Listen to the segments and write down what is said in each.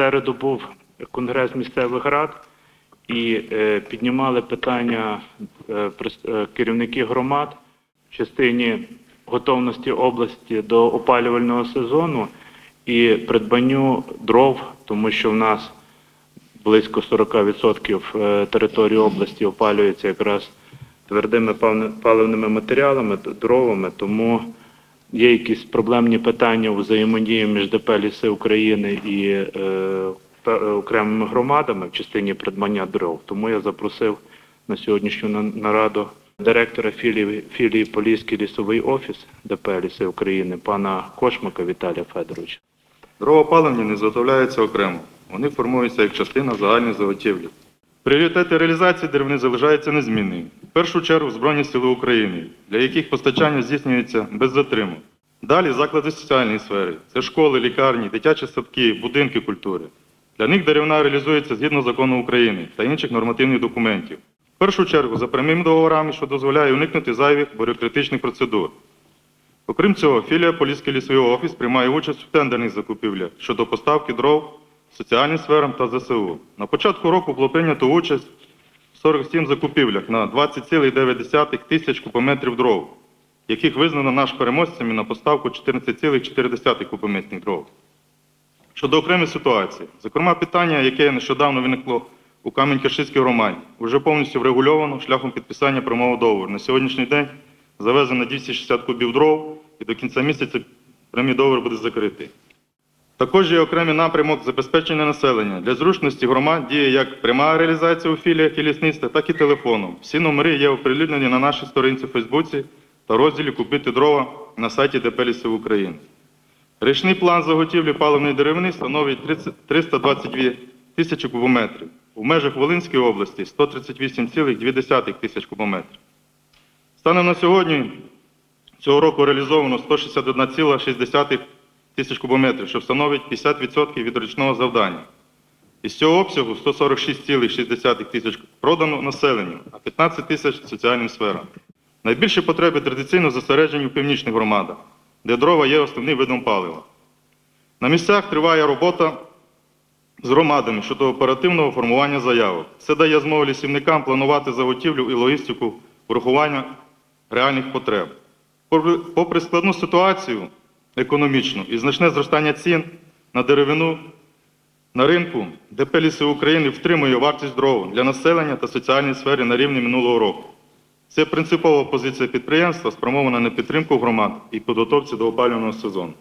середу був конгрес місцевих рад і е, піднімали питання е, е, керівники громад в частині готовності області до опалювального сезону і придбанню дров, тому що в нас близько 40% е, території області опалюється якраз твердими паливними матеріалами, дровами, тому є якісь проблемні питання у взаємодії між ДП «Ліси України і е, е, окремими громадами в частині придбання дров. Тому я запросив на сьогоднішню нараду директора філії, філії Поліський лісовий офіс ДП «Ліси України пана Кошмака Віталія Федоровича. Дровоопалення не заготовляються окремо. Вони формуються як частина загальної заготівлі. Пріоритети реалізації деревини залишаються незмінними. В першу чергу Збройні Сили України, для яких постачання здійснюється без затримок. Далі заклади соціальної сфери. Це школи, лікарні, дитячі садки, будинки культури. Для них деревина реалізується згідно закону України та інших нормативних документів. В першу чергу за прямими договорами, що дозволяє уникнути зайвих бюрократичних процедур. Окрім цього, філія Поліський лісовий офіс приймає участь в тендерних закупівлях щодо поставки дров соціальним сферам та ЗСУ. На початку року було прийнято участь в 47 закупівлях на 20,9 тисяч кубометрів дров, яких визнано наш переможцями на поставку 14,4 кубометрів дров. Щодо окремих ситуацій, зокрема, питання, яке нещодавно виникло у Камінь-Каширській громаді, вже повністю врегульовано шляхом підписання прямого договору. На сьогоднішній день завезено 260 кубів дров, і до кінця місяця прямий договір буде закритий. Також є окремий напрямок забезпечення населення. Для зручності громад діє як пряма реалізація у філіях і лісництва, так і телефоном. Всі номери є оприлюднені на нашій сторінці в Фейсбуці та розділі Купити дрова на сайті ДП «Лісів України. Річний план заготівлі паливної деревини становить 30 322 тисячі кубометрів. У межах Волинської області 138,2 тисяч кубометрів. Станом на сьогодні цього року реалізовано 161,6 тисяч кубометрів, що становить 50% від річного завдання. Із цього обсягу 146,6 тисяч продано населенню, а 15 тисяч соціальним сферам. Найбільші потреби традиційно зосереджені в північних громадах, де дрова є основним видом палива. На місцях триває робота з громадами щодо оперативного формування заявок. Це дає змогу лісівникам планувати заготівлю і логістику врахування реальних потреб. Попри складну ситуацію економічну і значне зростання цін на деревину на ринку, ДП «Ліси України втримує вартість дров для населення та соціальної сфери на рівні минулого року. Це принципова позиція підприємства, спрямована на підтримку громад і підготовці до опалювального сезону.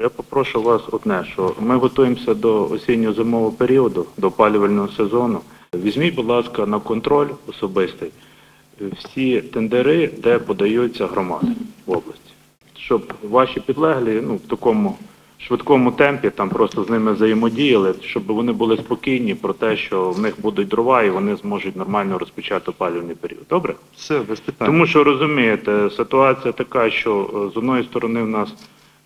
Я попрошу вас одне, що ми готуємося до осінньо-зимового періоду, до опалювального сезону. Візьміть, будь ласка, на контроль особистий всі тендери, де подаються громади в області, щоб ваші підлеглі ну, в такому швидкому темпі там просто з ними взаємодіяли, щоб вони були спокійні про те, що в них будуть дрова і вони зможуть нормально розпочати опалювальний період. Добре? Все, без питань. Тому що розумієте, ситуація така, що е, з одної сторони в нас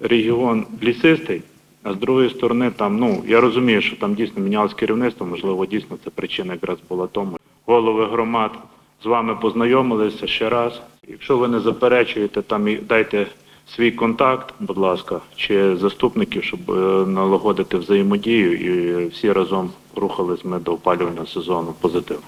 регіон лісистий, а з другої сторони там, ну я розумію, що там дійсно мінялось керівництво, можливо, дійсно це причина якраз була тому. Голови громад з вами познайомилися ще раз. Якщо ви не заперечуєте, там і дайте свій контакт, будь ласка, чи заступників, щоб е, налагодити взаємодію і всі разом рухались ми до опалювального сезону позитивно.